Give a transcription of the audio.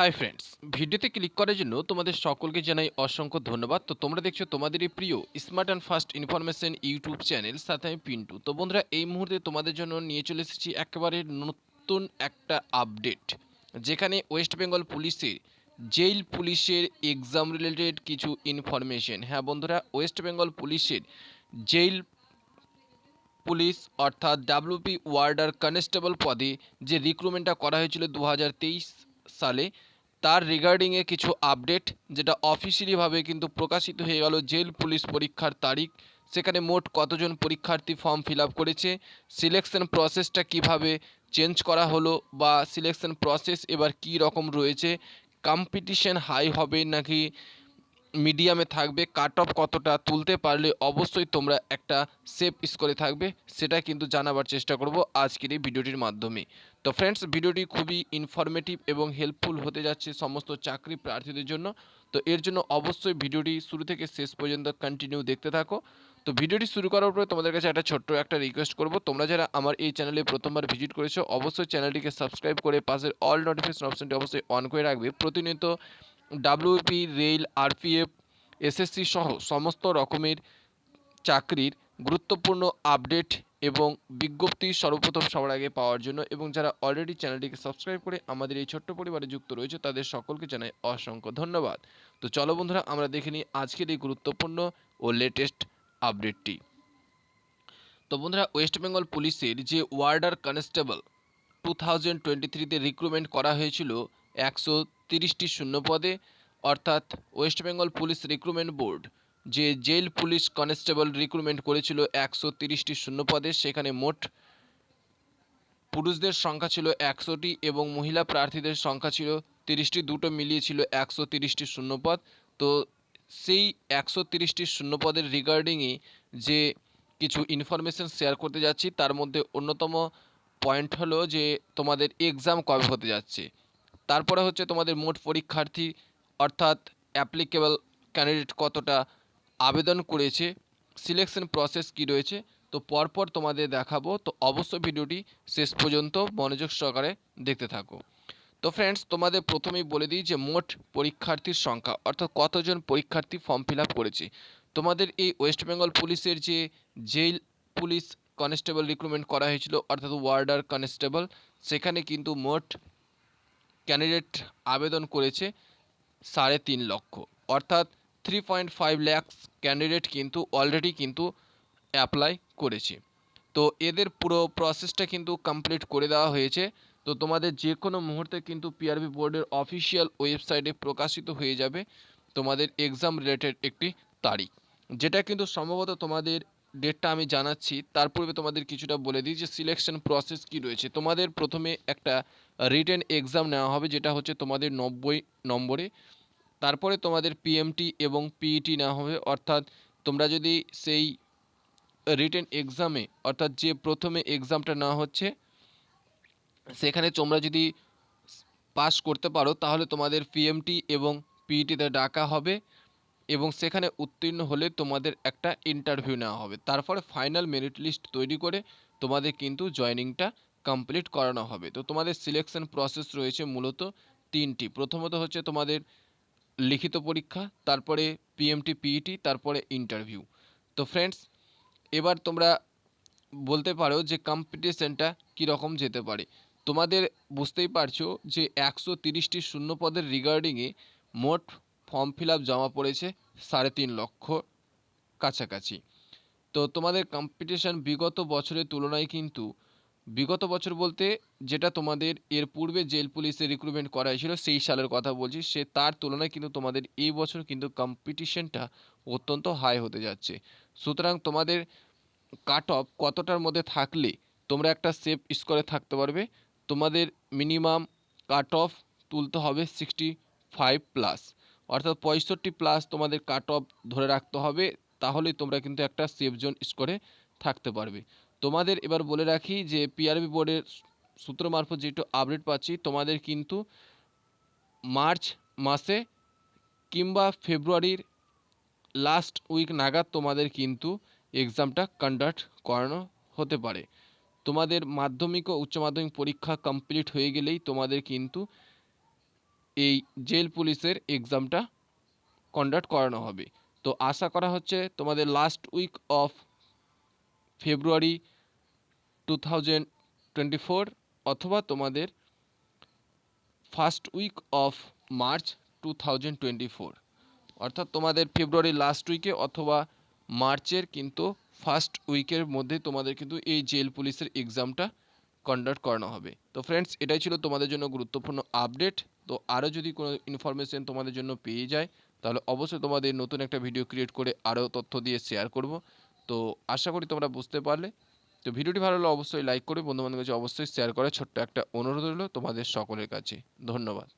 Hi friends ভিডিওতে click করার জন্য তোমাদের সকলকে জানাই অসংখ্য ধন্যবাদ। তো তোমরা দেখছ তোমাদের এই প্রিয় smart and fast information YouTube channel সাথে আমি পিন্টু। তো বন্ধুরা, এই মুহূর্তে তোমাদের জন্য নিয়ে চলে এসেছি একেবারে নতুন একটা আপডেট যেখানে ওয়েস্ট বেঙ্গল পুলিশের জেল পুলিশের এক্সাম রিলেটেড কিছু ইনফরমেশন হ্যাঁ বন্ধুরা ওয়েস্ট বেঙ্গল পুলিশের জেল পুলিশ অর্থাৎ ডাব্লিউপি ওয়ার্ডার কনস্টেবল পদে যে রিক্রুটমেন্টটা করা হয়েছিল দু হাজার তেইশ সালে তার রিগার্ডিংয়ে কিছু আপডেট যেটা অফিসিয়ালিভাবে কিন্তু প্রকাশিত হয়ে গেল জেল পুলিশ পরীক্ষার তারিখ। সেখানে মোট কতজন পরীক্ষার্থী ফর্ম ফিল আপ করেছে সিলেকশন প্রসেসটা কীভাবে চেঞ্জ করা হলো, বা সিলেকশন প্রসেস এবার কী রকম রয়েছে কম্পিটিশন হাই হবে নাকি মিডিয়ামে থাকবে, কাট অফ কতটা তুলতে পারলে অবশ্যই তোমরা একটা সেফ স্কোরে থাকবে সেটা কিন্তু জানাবার চেষ্টা করব আজকের এই ভিডিওটির মাধ্যমে। তো ফ্রেন্ডস ভিডিওটি খুবই ইনফরমেটিভ এবং হেল্পফুল হতে যাচ্ছে সমস্ত চাকরি প্রার্থীদের জন্য। তো এর জন্য অবশ্যই ভিডিওটি শুরু থেকে শেষ পর্যন্ত কন্টিনিউ দেখতে থাকো। তো ভিডিওটি শুরু করার পরে তোমাদের কাছে একটা ছোট্ট একটা রিকোয়েস্ট করব। তোমরা যারা আমার এই চ্যানেলে প্রথমবার ভিজিট করেছ, অবশ্যই চ্যানেলটিকে সাবস্ক্রাইব করে পাশের অল নোটিফিকেশন অপশনটি অবশ্যই অন করে রাখবে। প্রতিনিয়ত ডাব্লিউপি রেল আরপিএফ এসএসসি সহ সমস্ত রকমের চাকরির গুরুত্বপূর্ণ আপডেট এবং বিজ্ঞপ্তি সর্বপ্রথম সবার আগে পাওয়ার জন্য এবং যারা অলরেডি চ্যানেলটিকে সাবস্ক্রাইব করে আমাদের এই ছোট্ট পরিবারে যুক্ত রয়েছে, তাদের সকলকে জানাই অসংখ্য ধন্যবাদ। তো চলো বন্ধুরা, আমরা দেখে নিই আজকের এই গুরুত্বপূর্ণ ও লেটেস্ট আপডেটটি তো বন্ধুরা ওয়েস্ট বেঙ্গল পুলিশের যে warder constable two thousand twenty থ্রিতে রিক্রুটমেন্ট করা হয়েছিল একশো তিরিশটি শূন্য পদে অর্থাৎ West Bengal police recruitment board, যে জেল পুলিশ কনস্টেবল রিক্রুটমেন্ট করেছিল একশো তিরিশটি শূন্য পদে সেখানে মোট পুরুষদের সংখ্যা ছিল একশোটি এবং মহিলা প্রার্থীদের সংখ্যা ছিল তিরিশটি। দুটো মিলিয়ে ছিল একশো তিরিশটি শূন্যপদ। তো সেই একশো তিরিশটি শূন্যপদের রিগার্ডিংয়ে যে কিছু ইনফরমেশন শেয়ার করতে যাচ্ছি, তার মধ্যে অন্যতম পয়েন্ট হলো যে তোমাদের এক্সাম কবে হতে যাচ্ছে। তারপরে হচ্ছে তোমাদের মোট পরীক্ষার্থী অর্থাৎ অ্যাপ্লিকেবল ক্যান্ডিডেট কতটা আবেদন করেছে সিলেকশন প্রসেস কি রয়েছে, তো পরপর তোমাদের দেখাবো। তো অবশ্যই ভিডিওটি শেষ পর্যন্ত মনোযোগ সহকারে দেখতে থাকো। তো ফ্রেন্ডস তোমাদের প্রথমেই বলে দিই যে মোট পরীক্ষার্থীর সংখ্যা, অর্থাৎ কতজন পরীক্ষার্থী ফর্ম ফিল আপ করেছে। তোমাদের এই ওয়েস্ট বেঙ্গল পুলিশের যে জেল পুলিশ কনস্টেবল রিক্রুটমেন্ট করা হয়েছিল, অর্থাৎ ওয়ার্ডার কনস্টেবল সেখানে কিন্তু মোট ক্যান্ডিডেট আবেদন করেছে সাড়ে তিন লক্ষ। অর্থাৎ three point five lakhs candidate কিন্তু অলরেডি কিন্তু অ্যাপ্লাই করেছে। তো এদের পুরো প্রসেসটা কিন্তু কমপ্লিট করে দেওয়া হয়েছে। তো তোমাদের যে কোনো মুহূর্তে কিন্তু পিআরবি বোর্ডের অফিসিয়াল ওয়েবসাইটে প্রকাশিত হয়ে যাবে তোমাদের এক্সাম রিলেটেড একটি তারিখ। যেটা কিন্তু সম্ভবত তোমাদের ডেটটা আমি জানাচ্ছি। তার পূর্বে তোমাদের কিছুটা বলে দিই যে সিলেকশন প্রসেস কি রয়েছে। তোমাদের প্রথমে একটা রিটেন এক্সাম নেওয়া হবে, যেটা হচ্ছে তোমাদের নব্বই নম্বরে। তারপরে তোমাদের পিএমটি এবং পিইটি নেওয়া হবে। অর্থাৎ তোমরা যদি সেই রিটেন এক্সামে অর্থাৎ যে প্রথমে এক্সামটা নেওয়া হচ্ছে, সেখানে তোমরা যদি পাস করতে পারো, তাহলে তোমাদের পিএমটি এবং পিইটিতে ডাকা হবে। এবং সেখানে উত্তীর্ণ হলে তোমাদের একটা ইন্টারভিউ নেওয়া হবে। তারপরে ফাইনাল মেরিট লিস্ট তৈরি করে তোমাদের কিন্তু জয়নিংটা কমপ্লিট করানো হবে। তো তোমাদের সিলেকশন প্রসেস রয়েছে মূলত তিনটি। প্রথমত হচ্ছে তোমাদের লিখিত পরীক্ষা, তারপরে পিএমটি পিইটি তারপরে ইন্টারভিউ তো ফ্রেন্ডস এবার তোমরা বলতে পারো যে কম্পিটিশনটা কীরকম যেতে পারে। তোমাদের বুঝতেই পারছ যে একশো তিরিশটি শূন্য পদের রিগার্ডিংয়ে মোট ফর্ম ফিল আপ জমা পড়েছে সাড়ে তিন লক্ষ কাছাকাছি। তো তোমাদের কম্পিটিশান বিগত বছরের তুলনায় কিন্তু বিগত বছর বলতে যেটা তোমাদের এর পূর্বে জেল পুলিশে রিক্রুটমেন্ট করা হয়েছিল সেই সালের কথা বলছি, সে তার তুলনায় কিন্তু তোমাদের এই বছর কিন্তু কম্পিটিশনটা অত্যন্ত হাই হতে যাচ্ছে। সুতরাং তোমাদের কাট অফ কতটার মধ্যে থাকলে তোমরা একটা সেফ স্কোরে থাকতে পারবে। তোমাদের মিনিমাম কাট অফ তুলতে হবে সিক্সটি ফাইভ প্লাস অর্থাৎ পঁয়ষট্টি প্লাস তোমাদের কাট অফ ধরে রাখতে হবে, তাহলেই তোমরা কিন্তু একটা সেফ জোন স্কোরে থাকতে পারবে। তোমাদের এবার বলে রাখি যে পিআরবি বোর্ডের সূত্র মারফত যেটু আপডেট পাচ্ছি, তোমাদের কিন্তু মার্চ মাসে কিংবা ফেব্রুয়ারির লাস্ট উইক নাগাদ তোমাদের কিন্তু এক্সামটা কন্ডাক্ট করানো হতে পারে। তোমাদের মাধ্যমিক ও উচ্চ মাধ্যমিক পরীক্ষা কমপ্লিট হয়ে গেলেই তোমাদের কিন্তু এই জেল পুলিশের এক্সামটা কন্ডাক্ট করানো হবে। তো আশা করা হচ্ছে তোমাদের last week of February two thousand twenty four অথবা তোমাদের first week of March two thousand twenty four অর্থাৎ তোমাদের ফেব্রুয়ারি লাস্ট উইকে অথবা মার্চের কিন্তু ফার্স্ট উইকের মধ্যে তোমাদের কিন্তু এই জেল পুলিশের এক্সামটা কন্ডাক্ট করানো হবে। তো ফ্রেন্ডস এটাই ছিল তোমাদের জন্য গুরুত্বপূর্ণ আপডেট তো আরও যদি কোনো ইনফরমেশন তোমাদের জন্য পেয়ে যায়, তাহলে অবশ্যই তোমাদের নতুন একটা ভিডিও ক্রিয়েট করে আরও তথ্য দিয়ে শেয়ার করব। তো আশা করি তোমরা বুঝতে পারলে। তো ভিডিওটি ভালো হলে অবশ্যই লাইক করে বন্ধুবান্ধবের কাছে অবশ্যই শেয়ার করে ছোট্ট একটা অনুরোধ রইল তোমাদের সকলের কাছে। ধন্যবাদ।